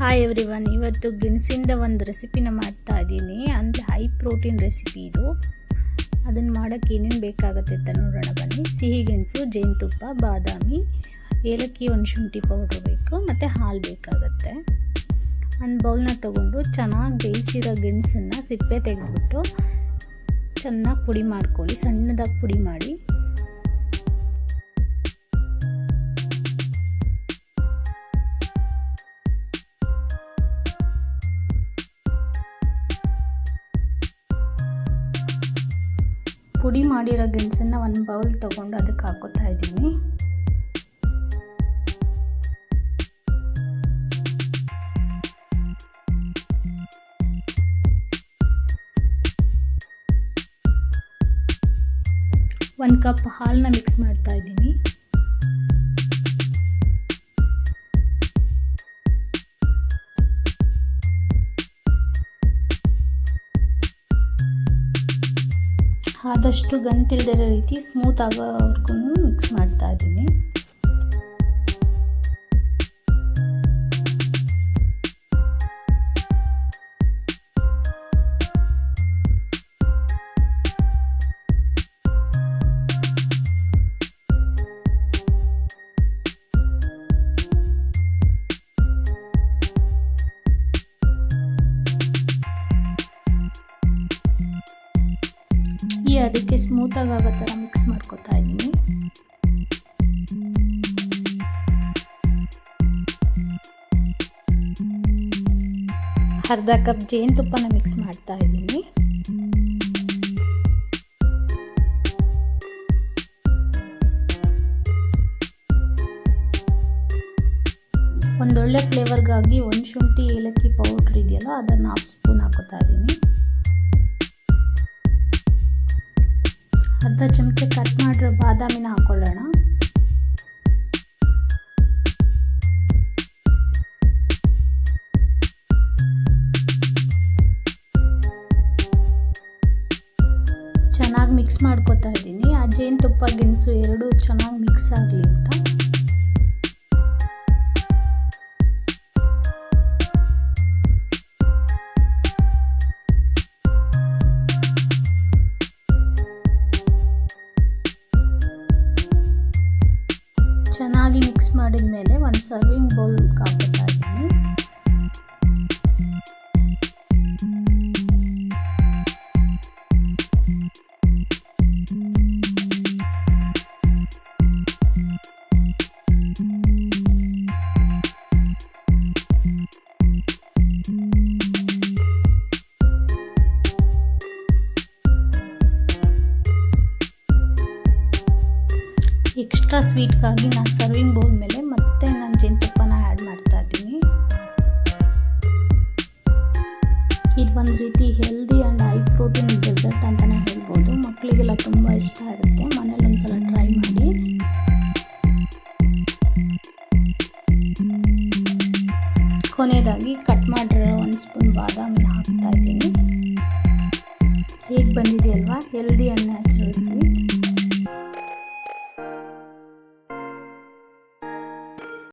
Hi every one ಇವತ್ತು ಗೆಣಸಿಂದ ಒಂದು ರೆಸಿಪಿನ ಮಾಡ್ತಾ ಇದ್ದೀನಿ. ಅಂದರೆ ಹೈ ಪ್ರೋಟೀನ್ ರೆಸಿಪಿ ಇದು. ಅದನ್ನು ಮಾಡೋಕ್ಕೆ ಏನೇನು ಬೇಕಾಗುತ್ತೆ ಅಂತ ನೋಡೋಣ ಬನ್ನಿ. ಸಿಹಿ ಗೆಣಸು, ಜೇನುತುಪ್ಪ, ಬಾದಾಮಿ, ಏಲಕ್ಕಿ ಒಂದು ಶುಂಠಿ ಪೌಡ್ರ್ ಬೇಕು, ಮತ್ತು ಹಾಲು ಬೇಕಾಗುತ್ತೆ. ಒಂದು ಬೌಲ್ನ ತೊಗೊಂಡು ಚೆನ್ನಾಗಿ ಬೇಯಿಸಿರೋ ಗೆಣಸನ್ನು ಸಿಪ್ಪೆ ತೆಗೆದ್ಬಿಟ್ಟು ಚೆನ್ನಾಗಿ ಪುಡಿ ಮಾಡ್ಕೊಳ್ಳಿ. ಸಣ್ಣದಾಗಿ ಪುಡಿ ಮಾಡಿ. ಪುಡಿ ಮಾಡಿರೋ ಗೆಣಸನ್ನು ಒಂದು ಬೌಲ್ ತೊಗೊಂಡು ಅದಕ್ಕೆ ಹಾಕೋತಾ ಇದ್ದೀನಿ. ಒಂದು ಕಪ್ ಹಾಲನ್ನ ಮಿಕ್ಸ್ ಮಾಡ್ತಾ ಇದ್ದೀನಿ. ಆದಷ್ಟು ಗಂಟಿಲ್ದಿರೋ ರೀತಿ ಸ್ಮೂತ್ ಆಗೋವರೆಗೂ ಮಿಕ್ಸ್ ಮಾಡ್ತಾ ಇದ್ದೀನಿ. ಅದಕ್ಕೆ ಸ್ಮೂತಾಗಿ ಆಗೋ ಥರ ಮಿಕ್ಸ್ ಮಾಡ್ಕೊತಾ ಇದ್ದೀನಿ ಅರ್ಧ ಕಪ್ ಜೇನುತುಪ್ಪನ ಮಿಕ್ಸ್ ಮಾಡ್ತಾ ಇದ್ದೀನಿ ಒಂದೊಳ್ಳೆ ಫ್ಲೇವರ್ಗಾಗಿ ಒಂದು ಶುಂಠಿ ಏಲಕ್ಕಿ ಪೌಡ್ರ್ ಇದೆಯಲ್ಲ ಅದನ್ನು ಹಾಫ್ ಸ್ಪೂನ್ ಹಾಕೋತಾ ಇದ್ದೀನಿ ಅರ್ಧ ಚಮಚ ಕಟ್ ಮಾಡಿರೋ, ಬಾದಾಮಿನ ಹಾಕೊಳ್ಳೋಣ. ಚೆನ್ನಾಗಿ ಮಿಕ್ಸ್ ಮಾಡ್ಕೊತಾ ಇದ್ದೀನಿ. ಆ ಜೇನುತುಪ್ಪ, ಗೆಣಸು ಎರಡು ಚೆನ್ನಾಗಿ ಮಿಕ್ಸ್ ಆಗಲಿ ಅಂತ. ಚೆನ್ನಾಗಿ ಮಿಕ್ಸ್ ಮಾಡಿದ ಮೇಲೆ ಒಂದು ಸರ್ವಿಂಗ್ ಬೌಲ್ ಹಾಕೋತಾ ಇದ್ದೀನಿ. ಎಕ್ಸ್ಟ್ರಾ ಸ್ವೀಟ್ಗಾಗಿ ನಾನು ಸರ್ವಿಂಗ್ ಬೌಲ್ ಮೇಲೆ ಮತ್ತೆ ನಾನು ಜೇನುತುಪ್ಪನ ಆ್ಯಡ್ ಮಾಡ್ತಾ ಇದ್ದೀನಿ. ಇದು ಒಂದು ರೀತಿ healthy and high protein dessert ಅಂತಲೇ ಹೇಳ್ಬೋದು. ಮಕ್ಕಳಿಗೆಲ್ಲ ತುಂಬ ಇಷ್ಟ ಆಗುತ್ತೆ ಮನೇಲಿ ಒಂದ್ಸಲ ಟ್ರೈ ಮಾಡಿ. ಕೊನೆಯದಾಗಿ ಕಟ್ ಮಾಡಿರೋ ಒಂದು ಸ್ಪೂನ್ ಬಾದಾಮಿನ ಹಾಕ್ತಾ ಇದ್ದೀನಿ. ಹೇಗೆ ಬಂದಿದೆಯಲ್ವಾ? Healthy and natural sweet